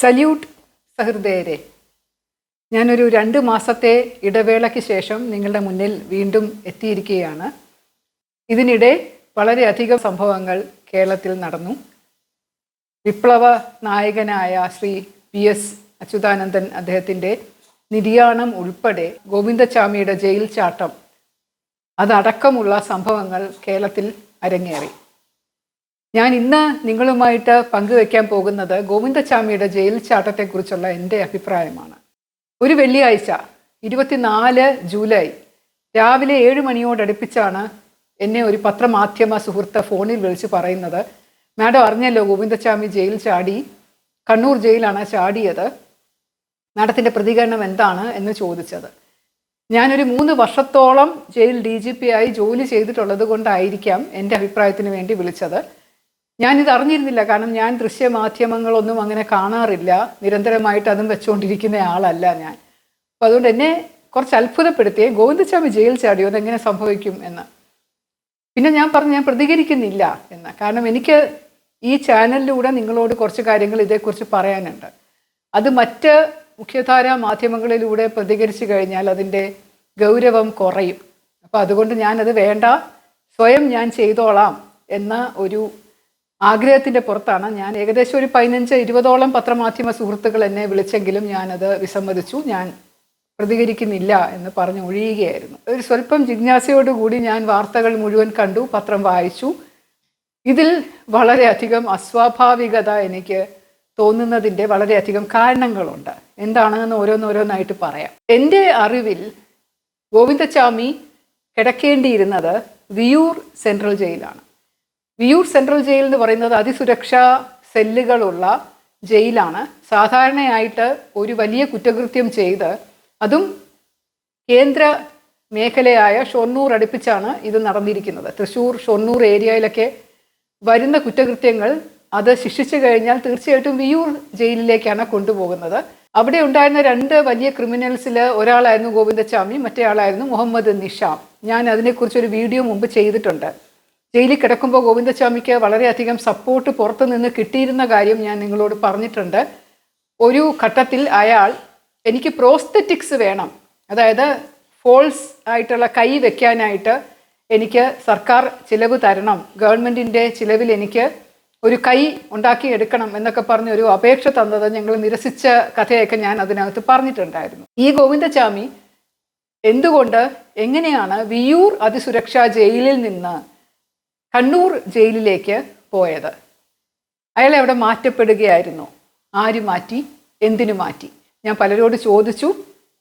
Salute സഹൃദയരെ. ഞാനൊരു രണ്ട് മാസത്തെ ഇടവേളയ്ക്ക് ശേഷം നിങ്ങളുടെ മുന്നിൽ വീണ്ടും എത്തിയിരിക്കുകയാണ്. ഇതിനിടെ വളരെയധികം സംഭവങ്ങൾ കേരളത്തിൽ നടന്നു. വിപ്ലവ നായകനായ ശ്രീ പി എസ് അച്യുതാനന്ദൻ അദ്ദേഹത്തിന്റെ നിര്യാണം ഉൾപ്പെടെ ഗോവിന്ദസ്വാമിയുടെ ജയിൽ ചാട്ടം അതടക്കമുള്ള സംഭവങ്ങൾ കേരളത്തിൽ അരങ്ങേറി. ഞാൻ ഇന്ന് നിങ്ങളുമായിട്ട് പങ്കുവെക്കാൻ പോകുന്നത് ഗോവിന്ദസ്വാമിയുടെ ജയിൽ ചാട്ടത്തെക്കുറിച്ചുള്ള എന്റെ അഭിപ്രായമാണ്. ഒരു വെള്ളിയാഴ്ച ഇരുപത്തിനാല് ജൂലൈ രാവിലെ ഏഴ് മണിയോടടുപ്പിച്ചാണ് എന്നെ ഒരു പത്രമാധ്യമ സുഹൃത്ത് ഫോണിൽ വിളിച്ച് പറയുന്നത്. മാഡം അറിഞ്ഞല്ലോ ഗോവിന്ദചാമി ജയിൽ ചാടി കണ്ണൂർ ജയിലാണ് ചാടിയത്. മാഡത്തിന്റെ പ്രതികരണം എന്താണ് എന്ന് ചോദിച്ചത്. ഞാനൊരു മൂന്ന് വർഷത്തോളം ജയിൽ ഡി ജി പി ആയി ജോലി ചെയ്തിട്ടുള്ളത് കൊണ്ടായിരിക്കാം എന്റെ അഭിപ്രായത്തിന് വേണ്ടി വിളിച്ചത്. ഞാനിത് അറിഞ്ഞിരുന്നില്ല. കാരണം ഞാൻ ദൃശ്യമാധ്യമങ്ങളൊന്നും അങ്ങനെ കാണാറില്ല. നിരന്തരമായിട്ട് അതും വെച്ചുകൊണ്ടിരിക്കുന്ന ആളല്ല ഞാൻ. അപ്പോൾ അതുകൊണ്ട് എന്നെ കുറച്ച് അത്ഭുതപ്പെടുത്തി ഗോവിന്ദസ്വാമി ജയിൽ ചാടിയോ? അതെങ്ങനെ സംഭവിക്കും? എന്ന്. പിന്നെ ഞാൻ പറഞ്ഞു ഞാൻ പ്രതികരിക്കുന്നില്ല എന്ന്. കാരണം എനിക്ക് ഈ ചാനലിലൂടെ നിങ്ങളോട് കുറച്ച് കാര്യങ്ങൾ ഇതേക്കുറിച്ച് പറയാനുണ്ട്. അത് മറ്റ് മുഖ്യധാര മാധ്യമങ്ങളിലൂടെ പ്രതികരിച്ചു കഴിഞ്ഞാൽ അതിന്റെ ഗൗരവം കുറയും. അപ്പോൾ അതുകൊണ്ട് ഞാനത് വേണ്ട. സ്വയം ഞാൻ ചെയ്തോളാം എന്ന ഒരു ആഗ്രഹത്തിന്റെ പുറത്താണ്. ഞാൻ ഏകദേശം ഒരു പതിനഞ്ച് ഇരുപതോളം പത്രമാധ്യമ സുഹൃത്തുക്കൾ എന്നെ വിളിച്ചെങ്കിലും ഞാനത് വിസമ്മതിച്ചു. ഞാൻ പ്രതികരിക്കുന്നില്ല എന്ന് പറഞ്ഞു ഒഴിയുകയായിരുന്നു. ഒരു സ്വല്പം ജിജ്ഞാസയോടുകൂടി ഞാൻ വാർത്തകൾ മുഴുവൻ കണ്ടു പത്രം വായിച്ചു. ഇതിൽ വളരെയധികം അസ്വാഭാവികത എനിക്ക് തോന്നുന്നതിന്റെ വളരെയധികം കാരണങ്ങളുണ്ട്. എന്താണെന്ന് ഓരോന്നോരോന്നായിട്ട് പറയാം. എന്റെ അറിവിൽ ഗോവിന്ദച്ചാമി കിടക്കേണ്ടിയിരുന്നത് വിയൂർ സെൻട്രൽ ജയിലാണ്. വിയൂർ സെൻട്രൽ ജയിൽ എന്ന് പറയുന്നത് അതിസുരക്ഷാ സെല്ലുകളുള്ള ജയിലാണ്. സാധാരണയായിട്ട് ഒരു വലിയ കുറ്റകൃത്യം ചെയ്ത് അതും കേന്ദ്ര മേഖലയായ ഷൊർണൂർ അടുപ്പിച്ചാണ് ഇത് നടന്നിരിക്കുന്നത്. തൃശ്ശൂർ ഷൊർണൂർ ഏരിയയിലൊക്കെ വരുന്ന കുറ്റകൃത്യങ്ങൾ അത് ശിക്ഷിച്ചു കഴിഞ്ഞാൽ തീർച്ചയായിട്ടും വിയൂർ ജയിലിലേക്കാണ് കൊണ്ടുപോകുന്നത്. അവിടെ ഉണ്ടായിരുന്ന രണ്ട് വലിയ ക്രിമിനൽസിൽ ഒരാളായിരുന്നു ഗോവിന്ദച്ചാമി മറ്റേ ആളായിരുന്നു മുഹമ്മദ് നിഷാം. ഞാൻ അതിനെക്കുറിച്ചൊരു വീഡിയോ മുമ്പ് ചെയ്തിട്ടുണ്ട്. ജയിലിൽ കിടക്കുമ്പോൾ ഗോവിന്ദസ്വാമിക്ക് വളരെയധികം സപ്പോർട്ട് പുറത്തു നിന്ന് കിട്ടിയിരുന്ന കാര്യം ഞാൻ നിങ്ങളോട് പറഞ്ഞിട്ടുണ്ട്. ഒരു ഘട്ടത്തിൽ അയാൾ എനിക്ക് പ്രോസ്തറ്റിക്സ് വേണം. അതായത് ഫോൾസ് ആയിട്ടുള്ള കൈ വെക്കാനായിട്ട് എനിക്ക് സർക്കാർ ചിലവ് തരണം. ഗവൺമെന്റിന്റെ ചിലവിൽ എനിക്ക് ഒരു കൈ ഉണ്ടാക്കി എടുക്കണം എന്നൊക്കെ പറഞ്ഞ് ഒരു അപേക്ഷ തന്നത് ഞങ്ങൾ നിരസിച്ച കഥയൊക്കെ ഞാൻ അതിനകത്ത് പറഞ്ഞിട്ടുണ്ടായിരുന്നു. ഈ ഗോവിന്ദചാമി എന്തുകൊണ്ട് എങ്ങനെയാണ് വിയൂർ അതിസുരക്ഷാ ജയിലിൽ നിന്ന് കണ്ണൂർ ജയിലിലേക്ക് പോയത്. അയാളെ അവിടെ മാറ്റപ്പെടുകയായിരുന്നു. ആര് മാറ്റി? എന്തിനു മാറ്റി? ഞാൻ പലരോട് ചോദിച്ചു.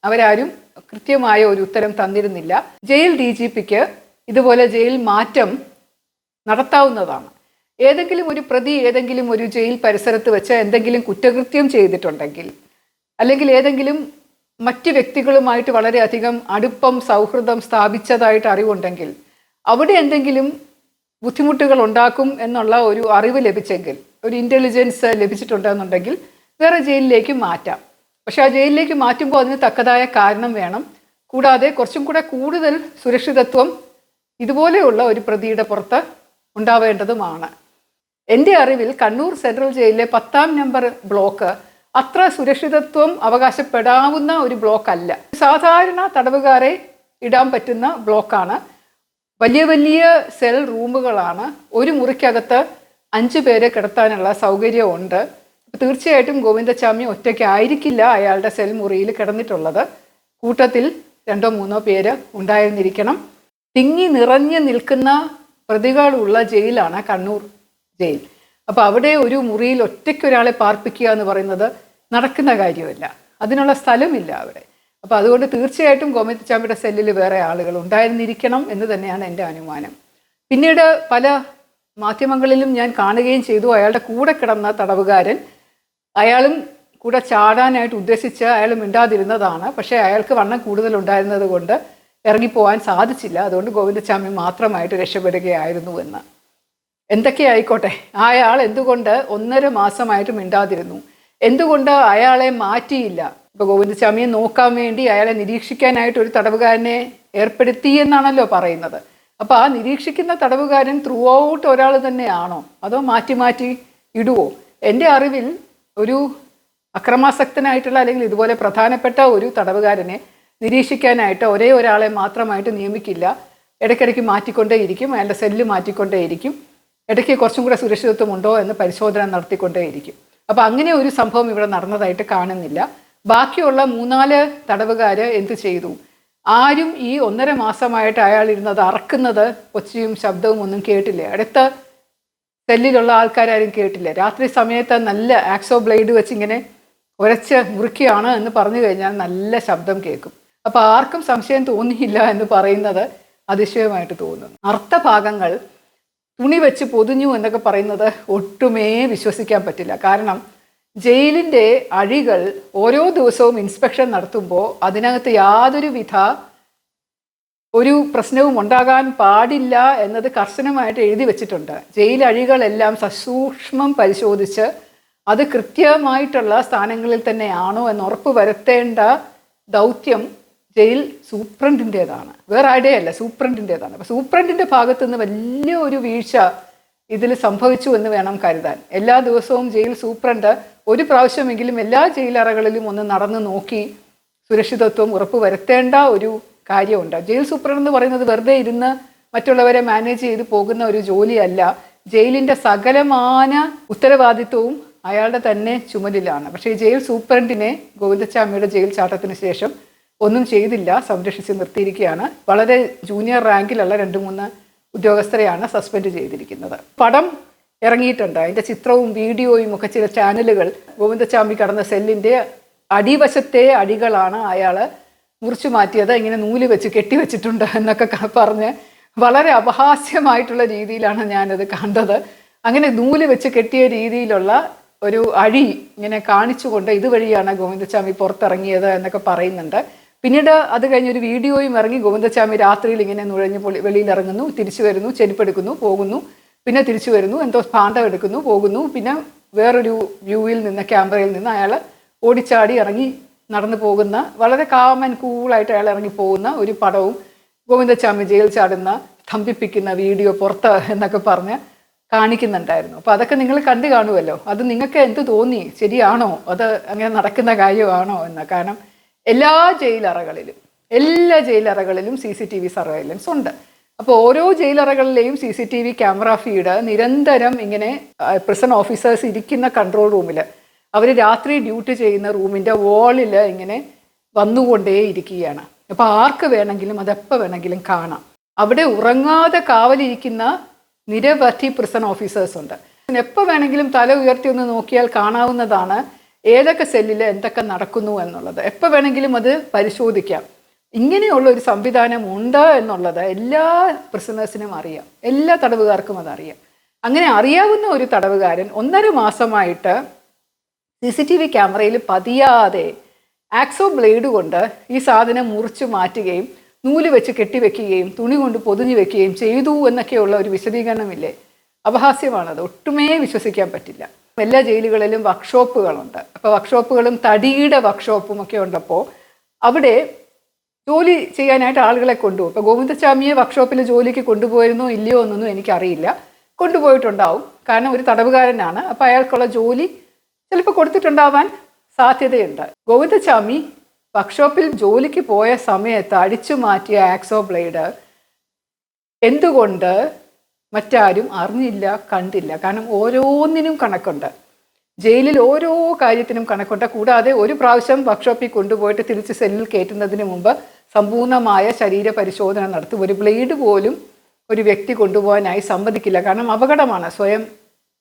അവരാരും കൃത്യമായ ഒരു ഉത്തരം തന്നിരുന്നില്ല. ജയിൽ ഡി ജി പിക്ക് ഇതുപോലെ ജയിൽ മാറ്റം നടത്താവുന്നതാണ്. ഏതെങ്കിലും ഒരു പ്രതി ഏതെങ്കിലും ഒരു ജയിൽ പരിസരത്ത് വെച്ച് എന്തെങ്കിലും കുറ്റകൃത്യം ചെയ്തിട്ടുണ്ടെങ്കിൽ അല്ലെങ്കിൽ ഏതെങ്കിലും മറ്റ് വ്യക്തികളുമായിട്ട് വളരെയധികം അടുപ്പം സൗഹൃദം സ്ഥാപിച്ചതായിട്ട് അറിവുണ്ടെങ്കിൽ അവിടെ എന്തെങ്കിലും ബുദ്ധിമുട്ടുകൾ ഉണ്ടാക്കും എന്നുള്ള ഒരു അറിവ് ലഭിച്ചെങ്കിൽ ഒരു ഇന്റലിജൻസ് ലഭിച്ചിട്ടുണ്ടെന്നുണ്ടെങ്കിൽ വേറെ ജയിലിലേക്ക് മാറ്റാം. പക്ഷെ ആ ജയിലിലേക്ക് മാറ്റുമ്പോൾ അതിന് തക്കതായ കാരണം വേണം. കൂടാതെ കുറച്ചും കൂടെ കൂടുതൽ സുരക്ഷിതത്വം ഇതുപോലെയുള്ള ഒരു പ്രതിയുടെ പുറത്ത് ഉണ്ടാവേണ്ടതുമാണ്. എന്റെ അറിവിൽ കണ്ണൂർ സെൻട്രൽ ജയിലിലെ പത്താം നമ്പർ ബ്ലോക്ക് അത്ര സുരക്ഷിതത്വം അവകാശപ്പെടാവുന്ന ഒരു ബ്ലോക്കല്ല. സാധാരണ തടവുകാരെ ഇടാൻ പറ്റുന്ന ബ്ലോക്കാണ്. വലിയ വലിയ സെൽ റൂമുകളാണ്. ഒരു മുറിക്കകത്ത് അഞ്ച് പേരെ കിടത്താനുള്ള സൗകര്യമുണ്ട് തീർച്ചയായിട്ടും ഗോവിന്ദച്ചാമി ഒറ്റയ്ക്ക് ആയിരിക്കില്ല അയാളുടെ സെൽ മുറിയിൽ കിടന്നിട്ടുള്ളത്. കൂട്ടത്തിൽ രണ്ടോ മൂന്നോ പേര് ഉണ്ടായിരുന്നിരിക്കണം. തിങ്ങി നിറഞ്ഞു നിൽക്കുന്ന പ്രതികളുള്ള ജയിലാണ് കണ്ണൂർ ജയിൽ. അപ്പോൾ അവിടെ ഒരു മുറിയിൽ ഒറ്റയ്ക്ക് ഒരാളെ പാർപ്പിക്കുക എന്ന് പറയുന്നത് നടക്കുന്ന കാര്യമല്ല. അതിനുള്ള സ്ഥലമില്ല അവിടെ. അപ്പോൾ അതുകൊണ്ട് തീർച്ചയായിട്ടും ഗോമതിച്ചാമ്പിയുടെ സെല്ലിൽ വേറെ ആളുകൾ ഉണ്ടായിരുന്നിരിക്കണം എന്ന് തന്നെയാണ് എന്റെ അനുമാനം. പിന്നീട് പല മാധ്യമങ്ങളിലും ഞാൻ കാണുകയും ചെയ്തു. അയാളുടെ കൂടെ കിടന്ന തടവുകാരൻ അയാളും കൂടെ ചാടാനായിട്ട് ഉദ്ദേശിച്ച് അയാൾ മിണ്ടാതിരുന്നതാണ്. പക്ഷേ അയാൾക്ക് വണ്ണം കൂടുതലുണ്ടായിരുന്നത് കൊണ്ട് ഇറങ്ങിപ്പോവാൻ സാധിച്ചില്ല. അതുകൊണ്ട് ഗോവിന്ദസ്വാമി മാത്രമായിട്ട് രക്ഷപ്പെടുകയായിരുന്നു എന്ന്. എന്തൊക്കെ ആയിക്കോട്ടെ അയാൾ എന്തുകൊണ്ട് ഒന്നര മാസമായിട്ട് മിണ്ടാതിരുന്നു? എന്തുകൊണ്ട് അയാളെ മാറ്റിയില്ല? ഇപ്പൊ ഗോവിന്ദസ്വാമിയെ നോക്കാൻ വേണ്ടി അയാളെ നിരീക്ഷിക്കാനായിട്ട് ഒരു തടവുകാരനെ ഏർപ്പെടുത്തി എന്നാണല്ലോ പറയുന്നത്. അപ്പൊ ആ നിരീക്ഷിക്കുന്ന തടവുകാരൻ ത്രൂ ഔട്ട് ഒരാൾ തന്നെയാണോ? അതോ മാറ്റി മാറ്റി ഇടുവോ? എന്റെ അറിവിൽ ഒരു അക്രമാസക്തനായിട്ടുള്ള അല്ലെങ്കിൽ ഇതുപോലെ പ്രധാനപ്പെട്ട ഒരു തടവുകാരനെ നിരീക്ഷിക്കാനായിട്ട് ഒരേ ഒരാളെ മാത്രമായിട്ട് നിയമിക്കില്ല. ഇടയ്ക്കിടയ്ക്ക് മാറ്റിക്കൊണ്ടേയിരിക്കും അയാളുടെ സെല്ല് മാറ്റിക്കൊണ്ടേയിരിക്കും ഇടയ്ക്ക് കുറച്ചും കൂടെ സുരക്ഷിതത്വം ഉണ്ടോ എന്ന് പരിശോധന നടത്തിക്കൊണ്ടേയിരിക്കും അപ്പോൾ അങ്ങനെ ഒരു സംഭവം ഇവിടെ നടന്നതായിട്ട് കാണുന്നില്ല. ബാക്കിയുള്ള മൂന്നാൽ തടവുകാർ എന്ത് ചെയ്തു? ആരും ഈ ഒന്നര മാസമായിട്ട് അയാൾ ഇരുന്നത് അറക്കുന്നത് ഒച്ചയും ശബ്ദവും ഒന്നും കേട്ടില്ല? അടുത്ത സെല്ലിലുള്ള ആൾക്കാരും കേട്ടില്ല? രാത്രി സമയത്ത് നല്ല ആക്സോ ബ്ലേഡ് വെച്ച് ഇങ്ങനെ ഉരച്ച് മുറുക്കിയാണ് എന്ന് പറഞ്ഞു കഴിഞ്ഞാൽ നല്ല ശബ്ദം കേൾക്കും. അപ്പോൾ ആർക്കും സംശയം തോന്നിയില്ല എന്ന് പറയുന്നത് അതിശയമായിട്ട് തോന്നുന്നു. അർത്ഥഭാഗങ്ങൾ തുണി വെച്ച് പൊതിഞ്ഞു എന്നൊക്കെ പറയുന്നത് ഒട്ടുമേ വിശ്വസിക്കാൻ പറ്റില്ല. കാരണം ജയിലിന്റെ അഴികൾ ഓരോ ദിവസവും ഇൻസ്പെക്ഷൻ നടത്തുമ്പോൾ അതിനകത്ത് യാതൊരു വിധ ഒരു പ്രശ്നവും ഉണ്ടാകാൻ പാടില്ല എന്നത് കർശനമായിട്ട് എഴുതി വെച്ചിട്ടുണ്ട്. ജയിൽ അഴികളെല്ലാം സസൂക്ഷ്മം പരിശോധിച്ച് അത് കൃത്യമായിട്ടുള്ള സ്ഥാനങ്ങളിൽ തന്നെയാണോ എന്ന് ഉറപ്പ് വരുത്തേണ്ട ദൗത്യം ജയിൽ സൂപ്രണ്ടിന്റെതാണ് വേറെ ആരുടെയല്ല സൂപ്രണ്ടിന്റെതാണ് അപ്പോൾ സൂപ്രണ്ടിന്റെ ഭാഗത്തു നിന്ന് വലിയ ഒരു വീഴ്ച ഇതിൽ സംഭവിച്ചു എന്ന് വേണം കരുതാൻ. എല്ലാ ദിവസവും ജയിൽ സൂപ്രണ്ട് ഒരു പ്രാവശ്യമെങ്കിലും എല്ലാ ജയിലറകളിലും ഒന്ന് നടന്ന് നോക്കി സുരക്ഷിതത്വം ഉറപ്പ് വരുത്തേണ്ട ഒരു കാര്യമുണ്ട്. ജയിൽ സൂപ്രണ്ട് എന്ന് പറയുന്നത് വെറുതെ ഇരുന്ന് മറ്റുള്ളവരെ മാനേജ് ചെയ്ത് പോകുന്ന ഒരു ജോലിയല്ല. ജയിലിന്റെ സകലമാന ഉത്തരവാദിത്വവും അയാളുടെ തന്നെ ചുമലിലാണ്. പക്ഷേ ജയിൽ സൂപ്രണ്ടിനെ ഗോവിന്ദച്ചാമിയുടെ ജയിൽ ചാട്ടത്തിന് ശേഷം ഒന്നും ചെയ്തില്ല സംരക്ഷിച്ച് നിർത്തിയിരിക്കുകയാണ്. വളരെ ജൂനിയർ റാങ്കിലുള്ള രണ്ട് മൂന്ന് ഉദ്യോഗസ്ഥരെയാണ് സസ്പെൻഡ് ചെയ്തിരിക്കുന്നത്. പടം ഇറങ്ങിയിട്ടുണ്ട്. അതിന്റെ ചിത്രവും വീഡിയോയും ഒക്കെ ചില ചാനലുകൾ ഗോവിന്ദസ്വാമി കടന്ന സെല്ലിന്റെ അടിവശത്തെ അടികളാണ് അയാൾ മുറിച്ചു മാറ്റിയത്. ഇങ്ങനെ നൂൽ വെച്ച് കെട്ടിവെച്ചിട്ടുണ്ട് എന്നൊക്കെ പറഞ്ഞ് വളരെ അപഹാസ്യമായിട്ടുള്ള രീതിയിലാണ് ഞാനത് കണ്ടത്. അങ്ങനെ നൂൽ വെച്ച് കെട്ടിയ രീതിയിലുള്ള ഒരു അഴി ഇങ്ങനെ കാണിച്ചുകൊണ്ട് ഇതുവഴിയാണ് ഗോവിന്ദസ്വാമി പുറത്തിറങ്ങിയത് എന്നൊക്കെ പറയുന്നുണ്ട്. പിന്നീട് അത് കഴിഞ്ഞ് ഒരു വീഡിയോയും ഇറങ്ങി ഗോവിന്ദസ്വാമി രാത്രിയിൽ ഇങ്ങനെ നുഴഞ്ഞ് വെളിയിൽ ഇറങ്ങുന്നു തിരിച്ചു വരുന്നു ചെരുപ്പെടുക്കുന്നു പോകുന്നു. പിന്നെ തിരിച്ചു വരുന്നു. എന്തോ ഭാണ്ഡം എടുക്കുന്നു പോകുന്നു. പിന്നെ വേറൊരു വ്യൂവിൽ നിന്ന് ക്യാമറയിൽ നിന്ന് അയാൾ ഓടിച്ചാടി ഇറങ്ങി നടന്നു പോകുന്ന വളരെ കാമൻ കൂളായിട്ട് അയാൾ ഇറങ്ങി പോകുന്ന ഒരു പടവും ഗോവിന്ദച്ചാമി ജയിൽ ചാടുന്ന സ്തംഭിപ്പിക്കുന്ന വീഡിയോ പുറത്ത് എന്നൊക്കെ പറഞ്ഞ് കാണിക്കുന്നുണ്ടായിരുന്നു. അപ്പോൾ അതൊക്കെ നിങ്ങൾ കണ്ടു കാണുമല്ലോ അത് നിങ്ങൾക്ക് എന്ത് തോന്നി? ശരിയാണോ? അത് അങ്ങനെ നടക്കുന്ന കാര്യമാണോ എന്ന്. കാരണം എല്ലാ ജയിലറകളിലും എല്ലാ ജയിലറകളിലും C C T V surveillance ഉണ്ട്. അപ്പോൾ ഓരോ ജയിലറകളിലെയും C C T V camera feed നിരന്തരം ഇങ്ങനെ പ്രിസൺ ഓഫീസേഴ്സ് ഇരിക്കുന്ന കൺട്രോൾ റൂമിൽ അവർ രാത്രി ഡ്യൂട്ടി ചെയ്യുന്ന റൂമിന്റെ വാളിൽ ഇങ്ങനെ വന്നുകൊണ്ടേ ഇരിക്കുകയാണ്. അപ്പോൾ ആർക്ക് വേണമെങ്കിലും അതെപ്പോൾ വേണമെങ്കിലും കാണാം. അവിടെ ഉറങ്ങാതെ കാവലിരിക്കുന്ന നിരവധി പ്രിസൺ ഓഫീസേഴ്സ് ഉണ്ട്. എപ്പോൾ വേണമെങ്കിലും തല ഉയർത്തി ഒന്ന് നോക്കിയാൽ കാണാവുന്നതാണ് ഏതൊക്കെ സെല്ലിൽ എന്തൊക്കെ നടക്കുന്നു എന്നുള്ളത്. എപ്പോൾ വേണമെങ്കിലും അത് പരിശോധിക്കാം. ഇങ്ങനെയുള്ള ഒരു സംവിധാനം ഉണ്ട് എന്നുള്ളത് എല്ലാ പ്രിസണേഴ്സിനും അറിയാം. എല്ലാ തടവുകാർക്കും അതറിയാം. അങ്ങനെ അറിയാവുന്ന ഒരു തടവുകാരൻ ഒന്നര മാസമായിട്ട് സി സി ടി വി ക്യാമറയിൽ പതിയാതെ ആക്സോ ബ്ലേഡ് കൊണ്ട് ഈ സാധനം മുറിച്ചു മാറ്റുകയും നൂൽ വെച്ച് കെട്ടിവെക്കുകയും തുണി കൊണ്ട് പൊതിഞ്ഞു വെക്കുകയും ചെയ്തു എന്നൊക്കെയുള്ള ഒരു വിശദീകരണമില്ലേ? അപഹാസ്യമാണത്. ഒട്ടുമേ വിശ്വസിക്കാൻ പറ്റില്ല. എല്ലാ ജയിലുകളിലും വർക്ക്ഷോപ്പുകളുണ്ട് അപ്പോൾ വർക്ക്ഷോപ്പുകളും തടിയുടെ വർക്ക്ഷോപ്പും ഒക്കെ ഉണ്ടപ്പോൾ അവിടെ ജോലി ചെയ്യാനായിട്ട് ആളുകളെ കൊണ്ടുപോകും. ഇപ്പോൾ ഗോവിന്ദസ്വാമിയെ വർക്ക്ഷോപ്പിൽ ജോലിക്ക് കൊണ്ടുപോയിരുന്നോ ഇല്ലയോ എന്നൊന്നും എനിക്കറിയില്ല. കൊണ്ടുപോയിട്ടുണ്ടാവും. കാരണം ഒരു തടവുകാരനാണ്. അപ്പോൾ അയാൾക്കുള്ള ജോലി ചിലപ്പോൾ കൊടുത്തിട്ടുണ്ടാവാൻ സാധ്യതയുണ്ട്. ഗോവിന്ദസ്വാമി വർക്ക്ഷോപ്പിൽ ജോലിക്ക് പോയ സമയത്ത് അടിച്ചു മാറ്റിയ ആക്സോ ബ്ലേഡ് എന്തുകൊണ്ട് മറ്റാരും അറിഞ്ഞില്ല കണ്ടില്ല. കാരണം ഓരോന്നിനും കണക്കുണ്ട്. ജയിലിൽ ഓരോ കാര്യത്തിനും കണക്കുണ്ട്. കൂടാതെ ഒരു പ്രാവശ്യം വർക്ക്ഷോപ്പിൽ കൊണ്ടുപോയിട്ട് തിരിച്ച് സെല്ലിൽ കയറ്റുന്നതിന് മുമ്പ് സമ്പൂർണമായ ശരീര പരിശോധന നടത്തും. ഒരു ബ്ലേഡ് പോലും ഒരു വ്യക്തി കൊണ്ടുപോകാനായി സമ്മതിക്കില്ല. കാരണം അപകടമാണ്. സ്വയം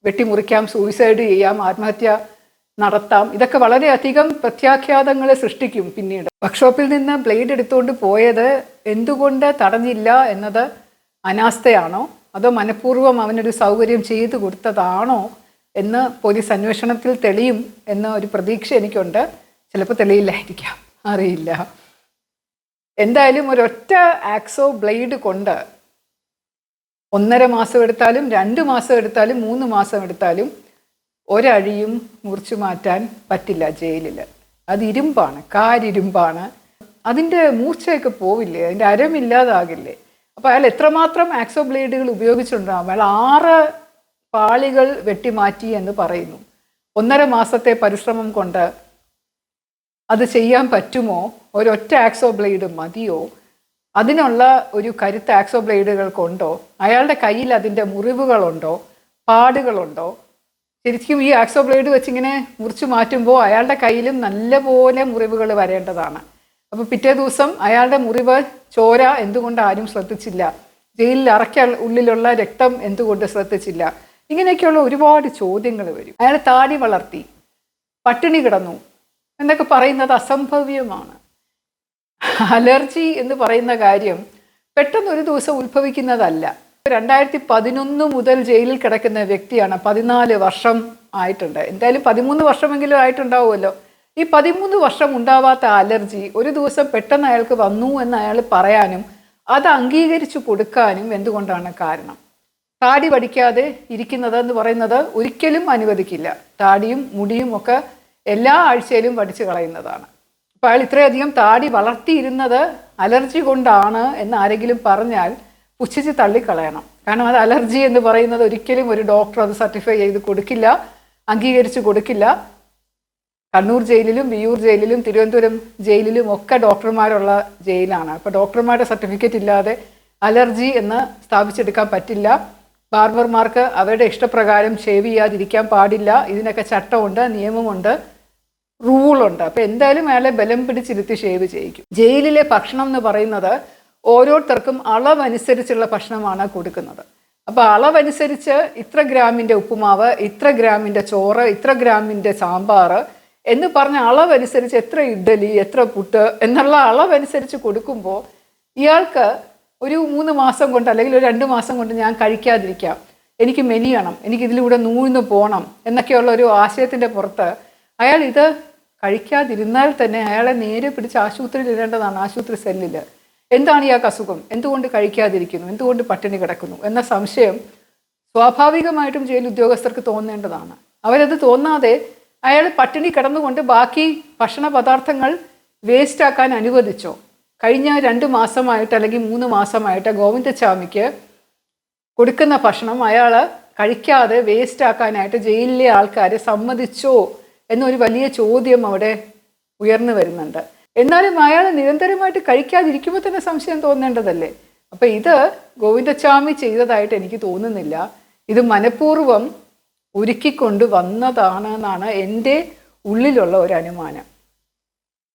വെട്ടിമുറിക്കാം സൂയിസൈഡ് ചെയ്യാം ആത്മഹത്യ നടത്താം. ഇതൊക്കെ വളരെയധികം പ്രത്യാഘാതങ്ങളെ സൃഷ്ടിക്കും പിന്നീട്. വർക്ക്ഷോപ്പിൽ നിന്ന് ബ്ലേഡ് എടുത്തുകൊണ്ട് പോയത് എന്തുകൊണ്ട് തടഞ്ഞില്ല എന്നത് അനാസ്ഥയാണോ? അതോ മനഃപൂർവം അവനൊരു സൗകര്യം ചെയ്തു കൊടുത്തതാണോ എന്ന് പോലീസ് അന്വേഷണത്തിൽ തെളിയും എന്ന ഒരു പ്രതീക്ഷ എനിക്കുണ്ട്. ചിലപ്പോൾ തെളിയില്ലായിരിക്കാം. അറിയില്ല. എന്തായാലും ഒരൊറ്റ ആക്സോ ബ്ലേഡ് കൊണ്ട് ഒന്നര മാസം എടുത്താലും രണ്ട് മാസം എടുത്താലും മൂന്ന് മാസം എടുത്താലും ഒരഴിയും മുറിച്ചു മാറ്റാൻ പറ്റില്ല ജയിലിൽ അത് ഇരുമ്പാണ് കാരിരുമ്പാണ്. അതിന്റെ മൂർച്ചയൊക്കെ പോവില്ലേ? അതിന്റെ അരമില്ലാതാകില്ലേ? അപ്പോൾ അയാൾ എത്രമാത്രം ആക്സോ ബ്ലേഡുകൾ ഉപയോഗിച്ചിട്ടുണ്ടാകും അയാൾ ആറ് പാളികൾ വെട്ടിമാറ്റി എന്ന് പറയുന്നു. ഒന്നര മാസത്തെ പരിശ്രമം കൊണ്ട് അത് ചെയ്യാൻ പറ്റുമോ? ഒരൊറ്റ ആക്സോ ബ്ലേഡ് മതിയോ? അതിനുള്ള ഒരു കരുത്ത് ആക്സോ ബ്ലേഡുകൾക്കുണ്ടോ അയാളുടെ കയ്യിൽ അതിന്റെ മുറിവുകളുണ്ടോ? പാടുകളുണ്ടോ? ശരിക്കും ഈ ആക്സോ ബ്ലേഡ് വെച്ചിങ്ങനെ മുറിച്ച് മാറ്റുമ്പോൾ അയാളുടെ കയ്യിലും നല്ലപോലെ മുറിവുകൾ വരേണ്ടതാണ്. അപ്പോൾ പിറ്റേ ദിവസം അയാളുടെ മുറിവ് ചോര എന്തുകൊണ്ട് ആരും ശ്രദ്ധിച്ചില്ല? ജയിലിൽ അറയ്ക്ക ഉള്ളിലുള്ള രക്തം എന്തുകൊണ്ട് ശ്രദ്ധിച്ചില്ല? ഇങ്ങനെയൊക്കെയുള്ള ഒരുപാട് ചോദ്യങ്ങൾ വരും. അയാൾ താടി വളർത്തി. പട്ടിണി കിടന്നു. എന്നൊക്കെ പറയുന്നത് അസംഭവ്യമാണ്. അലർജി എന്ന് പറയുന്ന കാര്യം പെട്ടെന്ന് ഒരു ദിവസം ഉത്ഭവിക്കുന്നതല്ല. രണ്ടായിരത്തി പതിനൊന്ന് മുതൽ ജയിലിൽ കിടക്കുന്ന വ്യക്തിയാണ് പതിനാല് വർഷം ആയിട്ടുണ്ട്. എന്തായാലും പതിമൂന്ന് വർഷമെങ്കിലും ആയിട്ടുണ്ടാവുമല്ലോ. ഈ പതിമൂന്ന് വർഷം ഉണ്ടാവാത്ത അലർജി ഒരു ദിവസം പെട്ടെന്ന് അയാൾക്ക് വന്നു എന്ന് അയാൾ പറയാനും അത് അംഗീകരിച്ചു കൊടുക്കാനും എന്തുകൊണ്ടാണ് കാരണം? താടി പഠിക്കാതെ ഇരിക്കുന്നത് എന്ന് പറയുന്നത് ഒരിക്കലും അനുവദിക്കില്ല. താടിയും മുടിയും ഒക്കെ എല്ലാ ആഴ്ചയിലും വടിച്ചു കളയുന്നതാണ്. അപ്പോൾ അയാൾ ഇത്രയധികം താടി വളർത്തിയിരുന്നത് അലർജി കൊണ്ടാണ് എന്ന് ആരെങ്കിലും പറഞ്ഞാൽ പുച്ഛിച്ച് തള്ളിക്കളയണം. കാരണം അത് അലർജി എന്ന് പറയുന്നത് ഒരിക്കലും ഒരു ഡോക്ടർ അത് സർട്ടിഫൈ ചെയ്ത് കൊടുക്കില്ല അംഗീകരിച്ച് കൊടുക്കില്ല. കണ്ണൂർ ജയിലിലും വിയൂർ ജയിലിലും തിരുവനന്തപുരം ജയിലിലും ഒക്കെ ഡോക്ടർമാരുള്ള ജയിലാണ്. അപ്പോൾ ഡോക്ടർമാരുടെ സർട്ടിഫിക്കറ്റ് ഇല്ലാതെ അലർജി എന്ന് സ്ഥാപിച്ചെടുക്കാൻ പറ്റില്ല. ബാർബർമാർക്ക് അവരുടെ ഇഷ്ടപ്രകാരം ഷേവ് ചെയ്യാതിരിക്കാൻ പാടില്ല. ഇതിനൊക്കെ ചട്ടമുണ്ട് നിയമമുണ്ട്. റൂളുണ്ട്. അപ്പോൾ എന്തായാലും അയാളെ ബലം പിടിച്ചിരുത്തി ഷേവ് ചെയ്യിക്കും. ജയിലിലെ ഭക്ഷണം എന്ന് പറയുന്നത് ഓരോരുത്തർക്കും അളവനുസരിച്ചുള്ള ഭക്ഷണമാണ് കൊടുക്കുന്നത്. അപ്പോൾ അളവനുസരിച്ച് ഇത്ര ഗ്രാമിന്റെ ഉപ്പുമാവ് ഇത്ര ഗ്രാമിന്റെ ചോറ് ഇത്ര ഗ്രാമിന്റെ സാമ്പാർ എന്ന് പറഞ്ഞ അളവനുസരിച്ച് എത്ര ഇഡ്ഡലി എത്ര പുട്ട് എന്നുള്ള അളവനുസരിച്ച് കൊടുക്കുമ്പോൾ ഇയാൾക്ക് ഒരു മൂന്ന് മാസം കൊണ്ട് അല്ലെങ്കിൽ ഒരു രണ്ട് മാസം കൊണ്ട് ഞാൻ കഴിക്കാതിരിക്കാം. എനിക്ക് മെലിയണം. എനിക്കിതിലൂടെ നൂഴ്ന്നു പോകണം എന്നൊക്കെയുള്ള ഒരു ആശയത്തിന്റെ പുറത്ത് അയാൾ ഇത് കഴിക്കാതിരുന്നാൽ തന്നെ അയാളെ നേരെ പിടിച്ച് ആശുപത്രിയിൽ ഇടേണ്ടതാണ് ആശുപത്രി സെല്ലിൽ എന്താണ് ഇയാൾക്ക് അസുഖം? എന്തുകൊണ്ട് കഴിക്കാതിരിക്കുന്നു? എന്തുകൊണ്ട് പട്ടിണി കിടക്കുന്നു? എന്ന സംശയം സ്വാഭാവികമായിട്ടും ജയിൽ ഉദ്യോഗസ്ഥർക്ക് തോന്നേണ്ടതാണ്. അവരത് തോന്നാതെ അയാൾ പട്ടിണി കിടന്നുകൊണ്ട് ബാക്കി ഭക്ഷണ പദാർത്ഥങ്ങൾ വേസ്റ്റാക്കാൻ അനുവദിച്ചോ? കഴിഞ്ഞ രണ്ട് മാസമായിട്ട് അല്ലെങ്കിൽ മൂന്ന് മാസമായിട്ട് ഗോവിന്ദച്ചാമിക്ക് കൊടുക്കുന്ന ഭക്ഷണം അയാൾ കഴിക്കാതെ വേസ്റ്റാക്കാനായിട്ട് ജയിലിലെ ആൾക്കാരെ സമ്മതിച്ചോ? എന്നൊരു വലിയ ചോദ്യം അവിടെ ഉയർന്നു വരുന്നുണ്ട്. എന്നാലും അയാൾ നിരന്തരമായിട്ട് കഴിക്കാതിരിക്കുമ്പോൾ തന്നെ സംശയം തോന്നേണ്ടതല്ലേ? അപ്പം ഇത് ഗോവിന്ദസ്വാമി ചെയ്തതായിട്ട് എനിക്ക് തോന്നുന്നില്ല. ഇത് മനഃപൂർവം ഒരുക്കിക്കൊണ്ട് വന്നതാണ് എന്നാണ് എന്റെ ഉള്ളിലുള്ള ഒരു അനുമാനം.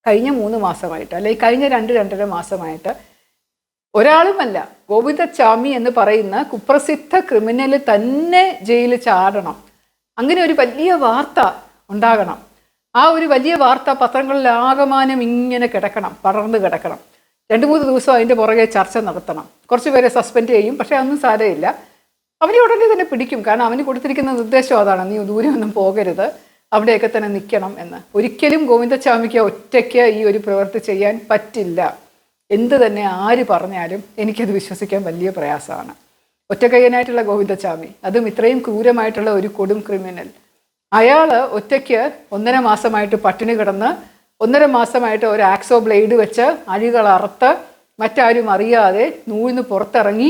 കഴിഞ്ഞ മൂന്ന് മാസമായിട്ട് അല്ലെങ്കിൽ കഴിഞ്ഞ രണ്ട് രണ്ടര മാസമായിട്ട് ഒരാളുമല്ല ഗോവിന്ദസ്വാമി എന്ന് പറയുന്ന കുപ്രസിദ്ധ ക്രിമിനൽ തന്നെ ജയിലിൽ ചാടണം. അങ്ങനെ ഒരു വലിയ വാർത്ത ഉണ്ടാകണം. ആ ഒരു വലിയ വാർത്ത പത്രങ്ങളിൽ ആകമാനം ഇങ്ങനെ കിടക്കണം പടർന്ന് കിടക്കണം. രണ്ട് മൂന്ന് ദിവസം അതിന്റെ പുറകെ ചർച്ച നടത്തണം. കുറച്ച് പേരെ സസ്പെൻഡ് ചെയ്യും പക്ഷേ അതൊന്നും സാരമില്ല. അവനെ ഉടനെ തന്നെ പിടിക്കും. കാരണം അവന് കൊടുത്തിരിക്കുന്ന നിർദ്ദേശം അതാണ് നീ ദൂരെ ഒന്നും പോകരുത്. അവിടെയൊക്കെ തന്നെ നിൽക്കണം എന്ന്. ഒരിക്കലും ഗോവിന്ദസ്വാമിക്ക് ഒറ്റയ്ക്ക് ഈ ഒരു പ്രവൃത്തി ചെയ്യാൻ പറ്റില്ല. എന്ത് തന്നെ ആര് പറഞ്ഞാലും എനിക്കത് വിശ്വസിക്കാൻ വലിയ പ്രയാസമാണ്. ഒറ്റക്കയ്യനായിട്ടുള്ള ഗോവിന്ദസ്വാമി അതും ഇത്രയും ക്രൂരമായിട്ടുള്ള ഒരു കൊടും ക്രിമിനൽ. അയാൾ ഒറ്റയ്ക്ക് ഒന്നര മാസമായിട്ട് പട്ടിണി കിടന്ന് ഒന്നര മാസമായിട്ട് ഒരു ആക്സോ ബ്ലേഡ് വെച്ച് അഴികൾ അറുത്ത് മറ്റാരും അറിയാതെ നൂഴ്ന്ന് പുറത്തിറങ്ങി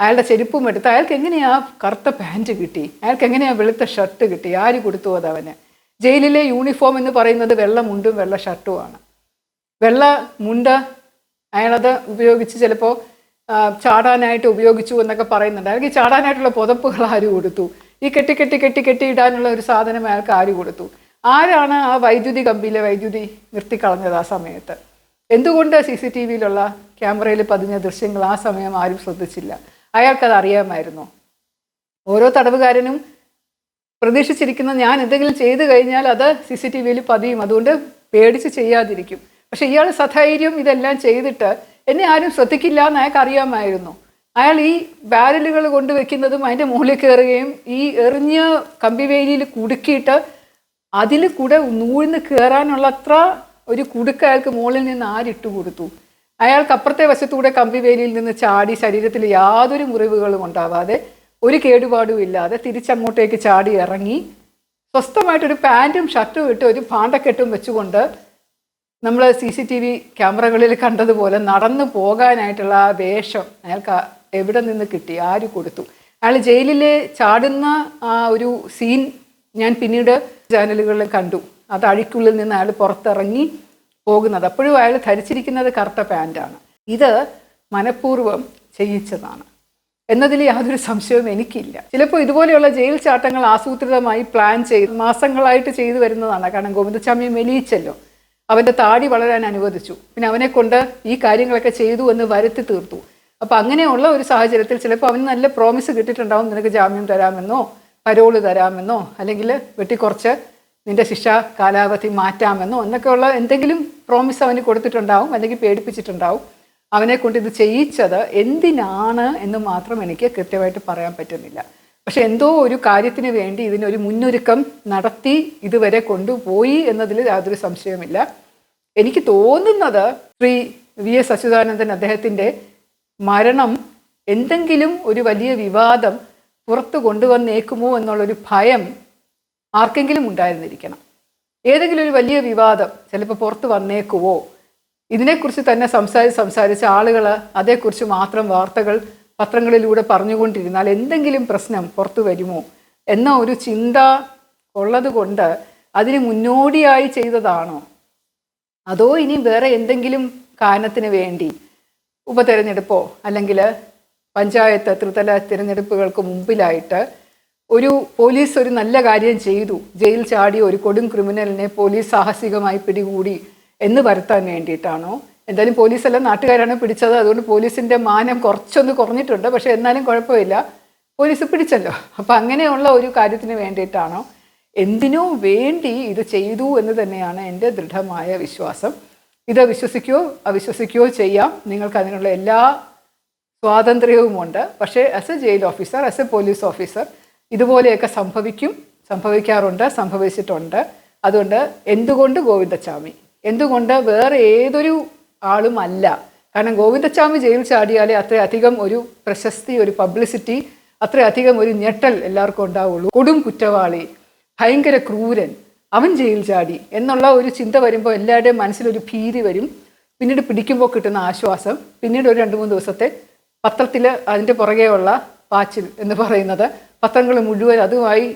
അയാളുടെ ചെരുപ്പും എടുത്ത് അയാൾക്ക് എങ്ങനെയാ കറുത്ത പാന്റ് കിട്ടി? അയാൾക്ക് എങ്ങനെയാ വെളുത്ത ഷർട്ട് കിട്ടി? ആര് കൊടുത്തു അത് അവന് ജയിലിലെ യൂണിഫോം എന്ന് പറയുന്നത് വെള്ള മുണ്ടും വെള്ള ഷർട്ടുമാണ് വെള്ള മുണ്ട് അയാളത് ഉപയോഗിച്ച് ചിലപ്പോൾ ചാടാനായിട്ട് ഉപയോഗിച്ചു എന്നൊക്കെ പറയുന്നുണ്ട്. അയാൾക്ക് ചാടാനായിട്ടുള്ള പുതപ്പുകൾ ആര് കൊടുത്തു? ഈ കെട്ടി കെട്ടി കെട്ടി കെട്ടി ഇടാനുള്ള ഒരു സാധനം അയാൾക്ക് ആര് കൊടുത്തു? ആരാണ് ആ വൈദ്യുതി കമ്പിയിലെ വൈദ്യുതി നിർത്തിക്കളഞ്ഞത് ആ സമയത്ത്? എന്തുകൊണ്ട് സി സി ടി വിയിലുള്ള ക്യാമറയിൽ പതിഞ്ഞ ദൃശ്യങ്ങൾ ആ സമയം ആരും ശ്രദ്ധിച്ചില്ല? അയാൾക്കത് അറിയാമായിരുന്നു. ഓരോ തടവുകാരനും പ്രതീക്ഷിച്ചിരിക്കുന്ന ഞാൻ എന്തെങ്കിലും ചെയ്തു കഴിഞ്ഞാൽ അത് സി സി ടി വിയിൽ പതിയും. അതുകൊണ്ട് പേടിച്ച് ചെയ്യാതിരിക്കും. പക്ഷെ ഇയാൾ സധൈര്യം ഇതെല്ലാം ചെയ്തിട്ട് എന്നെ ആരും ശ്രദ്ധിക്കില്ല എന്ന് അയാൾക്ക് അറിയാമായിരുന്നു. അയാൾ ഈ ബാരലുകൾ കൊണ്ടുവെക്കുന്നതും അതിന്റെ മുകളിൽ കയറുകയും ഈ എറിഞ്ഞ കമ്പിവേലിയിൽ കുടുക്കിയിട്ട് അതിൽ കൂടെ നൂഴ്ന്ന് കയറാനുള്ള അത്ര ഒരു കുടുക്ക് അയാൾക്ക് മുകളിൽ നിന്ന് ആരിട്ട് കൊടുത്തു. അയാൾക്ക് അപ്പുറത്തെ വശത്തൂടെ കമ്പിവേലിയിൽ നിന്ന് ചാടി ശരീരത്തിൽ യാതൊരു മുറിവുകളും ഉണ്ടാവാതെ ഒരു കേടുപാടും ഇല്ലാതെ തിരിച്ചങ്ങോട്ടേക്ക് ചാടി ഇറങ്ങി. സ്വസ്ഥമായിട്ടൊരു പാന്റും ഷർട്ടും ഇട്ട് ഒരു പാണ്ടക്കെട്ടും വെച്ചുകൊണ്ട് നമ്മൾ സി സി ടി വി ക്യാമറകളിൽ കണ്ടതുപോലെ നടന്നു പോകാനായിട്ടുള്ള ആ വേഷം അയാൾക്ക് എവിടെ നിന്ന് കിട്ടി? ആര് കൊടുത്തു? അയാൾ ജയിലിലെ ചാടുന്ന ആ ഒരു സീൻ ഞാൻ പിന്നീട് ചാനലുകളിൽ കണ്ടു. അത് അഴിക്കുള്ളിൽ നിന്ന് അയാൾ പുറത്തിറങ്ങി പോകുന്നത്. അപ്പോഴും അയാൾ ധരിച്ചിരിക്കുന്നത് കറുത്ത പാന്റാണ് ഇത് മനഃപൂർവം ചെയ്യിച്ചതാണ്. എന്നതിൽ യാതൊരു സംശയവും എനിക്കില്ല. ചിലപ്പോൾ ഇതുപോലെയുള്ള ജയിൽ ചാട്ടങ്ങൾ ആസൂത്രിതമായി പ്ലാൻ ചെയ്ത് മാസങ്ങളായിട്ട് ചെയ്തു വരുന്നതാണ്. കാരണം ഗോവിന്ദസ്വാമി മെലിയിച്ചല്ലോ. അവന്റെ താടി വളരാൻ അനുവദിച്ചു. പിന്നെ അവനെ കൊണ്ട് ഈ കാര്യങ്ങളൊക്കെ ചെയ്തു എന്ന് വരുത്തി തീർത്തു. അപ്പം അങ്ങനെയുള്ള ഒരു സാഹചര്യത്തിൽ ചിലപ്പോൾ അവന് നല്ല പ്രോമിസ് കിട്ടിയിട്ടുണ്ടാവും നിനക്ക് ജാമ്യം തരാമെന്നോ പരോൾ തരാമെന്നോ അല്ലെങ്കിൽ വെട്ടിക്കുറച്ച് നിന്റെ ശിക്ഷ കാലാവധി മാറ്റാമെന്നോ എന്നൊക്കെയുള്ള എന്തെങ്കിലും പ്രോമിസ് അവന് കൊടുത്തിട്ടുണ്ടാവും അല്ലെങ്കിൽ പേടിപ്പിച്ചിട്ടുണ്ടാവും. അവനെ കൊണ്ട് ഇത് ചെയ്യിച്ചത് എന്തിനാണ് എന്ന് മാത്രം എനിക്ക് കൃത്യമായിട്ട് പറയാൻ പറ്റുന്നില്ല. പക്ഷെ എന്തോ ഒരു കാര്യത്തിന് വേണ്ടി ഇതിനൊരു മുന്നൊരുക്കം നടത്തി ഇതുവരെ കൊണ്ടുപോയി എന്നതിൽ യാതൊരു സംശയമില്ല എനിക്ക് തോന്നുന്നത് ശ്രീ വി എസ് അച്യുതാനന്ദൻ അദ്ദേഹത്തിന്റെ മരണം എന്തെങ്കിലും ഒരു വലിയ വിവാദം പുറത്തു കൊണ്ടുവന്നേക്കുമോ എന്നുള്ളൊരു ഭയം ആർക്കെങ്കിലും ഉണ്ടായിരുന്നിരിക്കണം. ഏതെങ്കിലും ഒരു വലിയ വിവാദം ചിലപ്പോൾ പുറത്ത് വന്നേക്കുവോ? ഇതിനെക്കുറിച്ച് തന്നെ സംസാരിച്ച് സംസാരിച്ച് ആളുകൾ അതേക്കുറിച്ച് മാത്രം വാർത്തകൾ പത്രങ്ങളിലൂടെ പറഞ്ഞുകൊണ്ടിരുന്നാൽ എന്തെങ്കിലും പ്രശ്നം പുറത്തു വരുമോ എന്ന ഒരു ചിന്ത ഉള്ളത് കൊണ്ട് അതിന് മുന്നോടിയായി ചെയ്തതാണോ? അതോ ഇനി വേറെ എന്തെങ്കിലും കാരണത്തിന് വേണ്ടി ഉപതെരഞ്ഞെടുപ്പോ അല്ലെങ്കിൽ പഞ്ചായത്ത് ത്രിതല തിരഞ്ഞെടുപ്പുകൾക്ക് മുമ്പിലായിട്ട് ഒരു പോലീസ് ഒരു നല്ല കാര്യം ചെയ്തു. ജയിൽ ചാടിയ ഒരു കൊടും ക്രിമിനലിനെ പോലീസ് സാഹസികമായി പിടികൂടി എന്ന് വരുത്താൻ വേണ്ടിയിട്ടാണോ? എന്തായാലും പോലീസെല്ലാം നാട്ടുകാരാണ് പിടിച്ചത്. അതുകൊണ്ട് പോലീസിന്റെ മാനം കുറച്ചൊന്ന് കുറഞ്ഞിട്ടുണ്ട്. പക്ഷേ എന്നാലും കുഴപ്പമില്ല. പോലീസ് പിടിച്ചല്ലോ. അപ്പം അങ്ങനെയുള്ള ഒരു കാര്യത്തിന് വേണ്ടിയിട്ടാണോ? എന്തിനോ വേണ്ടി ഇത് ചെയ്തു എന്ന് തന്നെയാണ് എന്റെ ദൃഢമായ വിശ്വാസം. ഇത് വിശ്വസിക്കുകയോ അവിശ്വസിക്കുകയോ ചെയ്യാം. നിങ്ങൾക്ക് അതിനുള്ള എല്ലാ സ്വാതന്ത്ര്യവുമുണ്ട് പക്ഷേ as a jail officer as a police officer ഇതുപോലെയൊക്കെ സംഭവിക്കും സംഭവിക്കാറുണ്ട് സംഭവിച്ചിട്ടുണ്ട്. അതുകൊണ്ട് എന്തുകൊണ്ട് ഗോവിന്ദച്ചാമി? എന്തുകൊണ്ട് വേറെ ഏതൊരു ആളും അല്ല? കാരണം ഗോവിന്ദച്ചാമി ജയിൽ ചാടിയാലേ അത്രയധികം ഒരു പ്രശസ്തി ഒരു പബ്ലിസിറ്റി അത്രയധികം ഒരു ഞെട്ടൽ എല്ലാവർക്കും ഉണ്ടാവുള്ളൂ. കൊടും കുറ്റവാളി ഭയങ്കര ക്രൂരൻ അവൻ ജയിൽ ചാടി എന്നുള്ള ഒരു ചിന്ത വരുമ്പോൾ എല്ലാവരുടെയും മനസ്സിലൊരു ഭീതി വരും. പിന്നീട് പിടിക്കുമ്പോൾ കിട്ടുന്ന ആശ്വാസം പിന്നീട് ഒരു രണ്ട് മൂന്ന് ദിവസത്തെ പത്രത്തിൽ അതിന്റെ പുറകെയുള്ള പാച്ചിൽ എന്ന് പറയുന്നത് പത്രങ്ങൾ മുഴുവൻ അതുമായി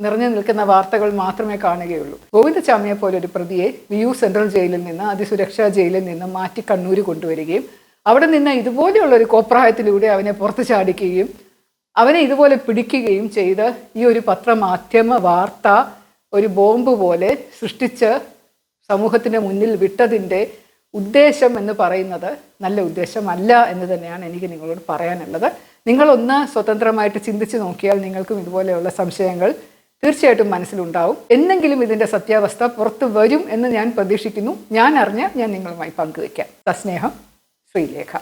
നിറഞ്ഞു നിൽക്കുന്ന വാർത്തകൾ മാത്രമേ കാണുകയുള്ളൂ. ഗോവിന്ദചാമിയെ പോലെ ഒരു പ്രതിയെ വിയു സെൻട്രൽ ജയിലിൽ നിന്ന് അതിസുരക്ഷാ ജയിലിൽ നിന്ന് മാറ്റി കണ്ണൂർ കൊണ്ടുവരികയും അവിടെ നിന്ന് ഇതുപോലെയുള്ള ഒരു കോപ്രായത്തിലൂടെ അവനെ പുറത്തു ചാടിക്കുകയും അവനെ ഇതുപോലെ പിടിക്കുകയും ചെയ്ത് ഈ ഒരു പത്രമാധ്യമ വാർത്ത ഒരു ബോംബ് പോലെ സൃഷ്ടിച്ച് സമൂഹത്തിന് മുന്നിൽ വിട്ടതിന്റെ ഉദ്ദേശം എന്ന് പറയുന്നത് നല്ല ഉദ്ദേശമല്ല എന്ന് തന്നെയാണ് എനിക്ക് നിങ്ങളോട് പറയാനുള്ളത്. നിങ്ങളൊന്ന് സ്വതന്ത്രമായിട്ട് ചിന്തിച്ച് നോക്കിയാൽ നിങ്ങൾക്കും ഇതുപോലെയുള്ള സംശയങ്ങൾ തീർച്ചയായിട്ടും മനസ്സിലുണ്ടാവും. എന്നെങ്കിലും ഇതിന്റെ സത്യാവസ്ഥ പുറത്തു വരും എന്ന് ഞാൻ പ്രതീക്ഷിക്കുന്നു. ഞാൻ അറിഞ്ഞ ഞാൻ നിങ്ങളുമായി പങ്കുവയ്ക്കാം. സസ്നേഹം ശ്രീലേഖ.